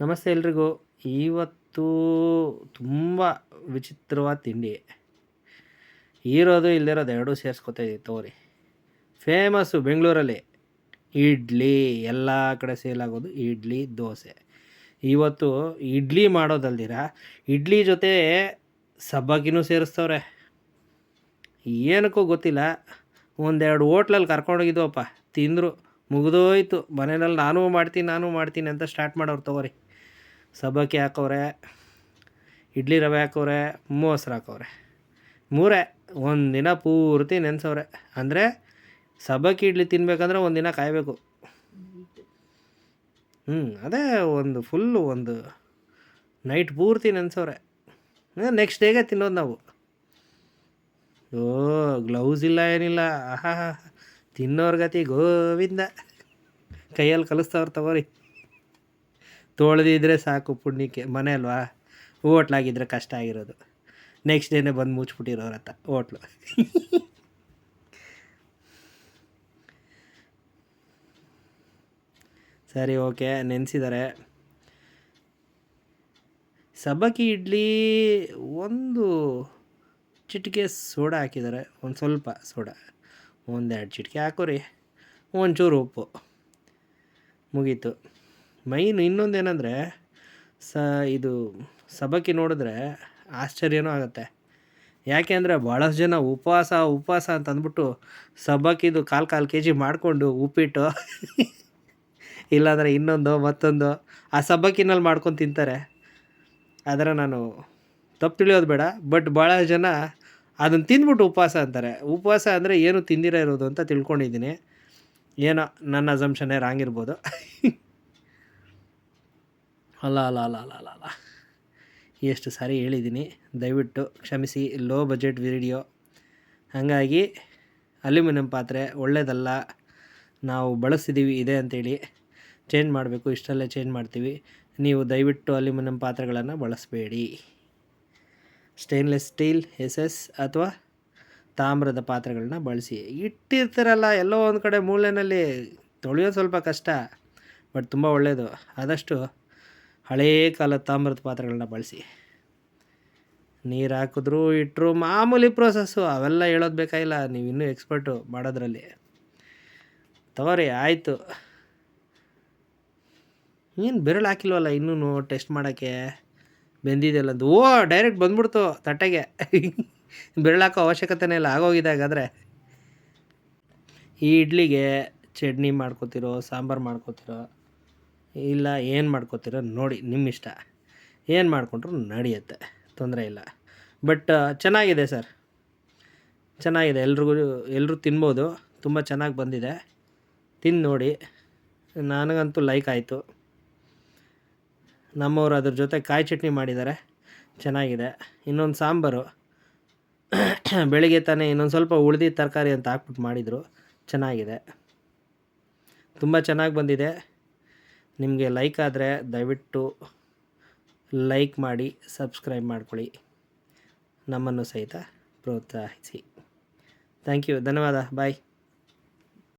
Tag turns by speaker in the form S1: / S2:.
S1: ನಮಸ್ತೆ ಎಲ್ರಿಗೂ. ಇವತ್ತು ತುಂಬ ವಿಚಿತ್ರವಾದ ತಿಂಡಿ. ಇರೋದು ಇಲ್ಲದಿರೋದು ಎರಡೂ ಸೇರಿಸ್ಕೊತಾ ಇದ್ದೀವಿ ತಗೋರಿ. ಫೇಮಸ್ಸು ಬೆಂಗಳೂರಲ್ಲಿ. ಇಡ್ಲಿ, ಎಲ್ಲ ಕಡೆ ಸೇಲಾಗೋದು ಇಡ್ಲಿ, ದೋಸೆ. ಇವತ್ತು ಇಡ್ಲಿ ಮಾಡೋದಲ್ದಿರ? ಇಡ್ಲಿ ಜೊತೆ ಸಬ್ಬಕ್ಕಿನೂ ಸೇರಿಸ್ತವ್ರೆ. ಏನಕ್ಕೂ ಗೊತ್ತಿಲ್ಲ. ಒಂದೆರಡು ಹೋಟ್ಲಲ್ಲಿ ಕರ್ಕೊಂಡೋಗಿದ್ವಪ್ಪ ತಿಂದರು. ಮುಗಿದೋಯ್ತು. ಮನೆಯಲ್ಲಿ ನಾನು ಮಾಡ್ತೀನಿ ನಾನು ಮಾಡ್ತೀನಿ ಅಂತ ಸ್ಟಾರ್ಟ್ ಮಾಡೋರು ತಗೋರಿ. ಸಬ್ಬಕ್ಕಿ ಹಾಕೋರೆ, ಇಡ್ಲಿ ರವೆ ಹಾಕೋರೆ ಮೊಸರು ಹಾಕೋರೆ. ಮೂರೇ ಒಂದಿನ ಪೂರ್ತಿ ನೆನೆಸೋರೆ ಅಂದರೆ ಸಬ್ಬಕ್ಕಿ ಇಡ್ಲಿ ತಿನ್ಬೇಕಂದ್ರೆ ಒಂದಿನ ಕಾಯಬೇಕು. ಹ್ಞೂ ಅದೇ ಒಂದು ಫುಲ್ಲು ಒಂದು ನೈಟ್ ಪೂರ್ತಿ ನೆನೆಸೋರೆ ನೆಕ್ಸ್ಟ್ ಡೇಗೆ ತಿನ್ನೋದು ನಾವು. ಓ ಗ್ಲೌಸ್ ಇಲ್ಲ ಏನಿಲ್ಲ. ಆಹಾ ತಿನ್ನೋರ್ ಗತಿ ಗೋವಿಂದ. ಕೈಯಲ್ಲಿ ಕಲಿಸ್ತವ್ರು ತಗೋರಿ. ತೊಳೆದಿದ್ರೆ ಸಾಕು ಪುಣ್ಯಕ್ಕೆ, ಮನೆ ಅಲ್ವಾ? ಹೋಟ್ಲಾಗಿದ್ರೆ ಕಷ್ಟ ಆಗಿರೋದು. ನೆಕ್ಸ್ಟ್ ಡೇನೇ ಬಂದು ಮುಚ್ಚಿಬಿಟ್ಟಿರೋರ ಹತ್ತ ಹೋಟ್ಲು. ಸರಿ, ಓಕೆ ನೆನೆಸಿದ್ದಾರೆ ಸಬ್ಬಕ್ಕಿ ಇಡ್ಲಿ ಒಂದು ಚಿಟಿಕೆ ಸೋಡಾ ಹಾಕಿದ್ದಾರೆ ಒಂದು ಸ್ವಲ್ಪ ಸೋಡಾ. ಒಂದೆರಡು ಚಿಟಿಕೆ ಹಾಕೋರಿ, ಒಂಚೂರು ಉಪ್ಪು. ಮುಗೀತು. ಮೈನ್ ಇನ್ನೊಂದೇನೆಂದರೆ ಸ, ಇದು ಸಬ್ಬಕ್ಕಿ ನೋಡಿದ್ರೆ ಆಶ್ಚರ್ಯನೂ ಆಗುತ್ತೆ. ಯಾಕೆ ಅಂದರೆ ಭಾಳಷ್ಟು ಜನ ಉಪವಾಸ ಉಪವಾಸ ಅಂತ ಅಂದ್ಬಿಟ್ಟು ಸಬ್ಬಕ್ಕಿದು ಕಾಲು ಕಾಲು ಕೆ ಜಿ ಮಾಡಿಕೊಂಡು ಉಪ್ಪಿಟ್ಟು, ಇಲ್ಲಾಂದರೆ ಇನ್ನೊಂದು, ಮತ್ತೊಂದು, ಆ ಸಬ್ಬಕ್ಕಿನಲ್ಲಿ ಮಾಡ್ಕೊಂಡು ತಿಂತಾರೆ. ಆದರೆ ನಾನು ತಪ್ಪು ತಿಳಿಯೋದು ಬೇಡ, ಬಟ್ ಭಾಳ ಜನ ಅದನ್ನು ತಿಂದ್ಬಿಟ್ಟು ಉಪವಾಸ ಅಂತಾರೆ. ಉಪವಾಸ ಅಂದರೆ ಏನು ತಿಂದಿರ ಇರೋದು ಅಂತ ತಿಳ್ಕೊಂಡಿದ್ದೀನಿ. ಏನೋ ನನ್ನ ಅಸಂಪ್ಷನ್ನೇ ರಾಂಗ್ ಇರ್ಬೋದು. ಅಲ್ಲ ಅಲ್ಲ ಅಲ್ಲ ಅಲ್ಲ ಅಲ್ಲ ಅಲ್ಲ ಎಷ್ಟು ಸಾರಿ ಹೇಳಿದ್ದೀನಿ. ದಯವಿಟ್ಟು ಕ್ಷಮಿಸಿ. ಲೋ ಬಜೆಟ್ ವಿಡಿಯೋ ಹಾಗಾಗಿ ಅಲ್ಯೂಮಿನಿಯಂ ಪಾತ್ರೆ ಒಳ್ಳೆಯದಲ್ಲ ನಾವು ಬಳಸ್ತಿದ್ದೀವಿ ಇದೆ ಅಂತೇಳಿ. ಚೇಂಜ್ ಮಾಡಬೇಕು, ಇಷ್ಟಲ್ಲೇ ಚೇಂಜ್ ಮಾಡ್ತೀವಿ. ನೀವು ದಯವಿಟ್ಟು ಅಲ್ಯೂಮಿನಿಯಂ ಪಾತ್ರೆಗಳನ್ನು ಬಳಸಬೇಡಿ. ಸ್ಟೇನ್ಲೆಸ್ ಸ್ಟೀಲ್ ಎಸ್ ಎಸ್ ಅಥವಾ ತಾಮ್ರದ ಪಾತ್ರೆಗಳನ್ನ ಬಳಸಿ. ಇಟ್ಟಿರ್ತಾರಲ್ಲ, ಎಲ್ಲೋ ಒಂದು ಕಡೆ ಮೂಲೆಯಲ್ಲಿ ತೊಳೆಯೋದು ಸ್ವಲ್ಪ ಕಷ್ಟ, ಬಟ್ ತುಂಬ ಒಳ್ಳೆಯದು ಆದಷ್ಟು ಹಳೇ ಕಾಲದ ತಾಮ್ರದ ಪಾತ್ರೆಗಳನ್ನ ಬಳಸಿ. ನೀರು ಹಾಕಿದ್ರು ಇಟ್ಟರು ಮಾಮೂಲಿ ಪ್ರೋಸೆಸ್ಸು ಅವೆಲ್ಲ ಹೇಳೋದು ಬೇಕಾಗಿಲ್ಲ ನೀವು ಇನ್ನೂ ಎಕ್ಸ್ಪರ್ಟು ಮಾಡೋದ್ರಲ್ಲಿ. ತಗೋರಿ, ಆಯಿತು. ಏನು ಬೆರಳು ಹಾಕಿಲ್ವಲ್ಲ ಇನ್ನೂ ಟೆಸ್ಟ್ ಮಾಡೋಕ್ಕೆ? ಬೆಂದಿದೆಯಲ್ಲ ಅಂತ ಓ ಡೈರೆಕ್ಟ್ ಬಂದ್ಬಿಡ್ತು ತಟ್ಟೆಗೆ. ಬೆರಳಾಕೋ ಅವಶ್ಯಕತೆನೇ ಇಲ್ಲ, ಆಗೋಗಿದೆ ಹಾಗಾದರೆ. ಈ ಇಡ್ಲಿಗೆ ಚಟ್ನಿ ಮಾಡ್ಕೋತಿರೋ, ಸಾಂಬಾರು ಮಾಡ್ಕೋತಿರೋ, ಇಲ್ಲ ಏನು ಮಾಡ್ಕೋತಿರೋ ನೋಡಿ ನಿಮ್ಮ ಇಷ್ಟ ಏನು ಮಾಡಿಕೊಂಡ್ರು ನಡೆಯುತ್ತೆ, ತೊಂದರೆ ಇಲ್ಲ. ಬಟ್ ಚೆನ್ನಾಗಿದೆ ಸರ್. ಚೆನ್ನಾಗಿದೆ, ಎಲ್ರಿಗೂ ಎಲ್ಲರೂ ತಿನ್ಬೋದು. ತುಂಬ ಚೆನ್ನಾಗಿ ಬಂದಿದೆ. ತಿಂದು ನೋಡಿ. ನನಗಂತೂ ಲೈಕ್ ಆಯಿತು. ನಮ್ಮವರು ಅದ್ರ ಜೊತೆ ಕಾಯಿ ಚಟ್ನಿ ಮಾಡಿದ್ದಾರೆ. ಚೆನ್ನಾಗಿದೆ. ಇನ್ನೊಂದು ಸಾಂಬಾರು. ಬೆಳಿಗ್ಗೆ ತಾನೇ ಇನ್ನೊಂದು ಸ್ವಲ್ಪ ಉಳ್ದಿದ್ದ ತರಕಾರಿ ಅಂತ ಹಾಕ್ಬಿಟ್ಟು ಮಾಡಿದರು. ಚೆನ್ನಾಗಿದೆ. ತುಂಬ ಚೆನ್ನಾಗಿ ಬಂದಿದೆ. ನಿಮಗೆ ಲೈಕ್ ಆದರೆ ದಯವಿಟ್ಟು ಲೈಕ್ ಮಾಡಿ, ಸಬ್ಸ್ಕ್ರೈಬ್ ಮಾಡ್ಕೊಳ್ಳಿ. ನಮ್ಮನ್ನು ಸಹಿತ ಪ್ರೋತ್ಸಾಹಿಸಿ. Thank you. ಧನ್ಯವಾದ. ಬಾಯ್.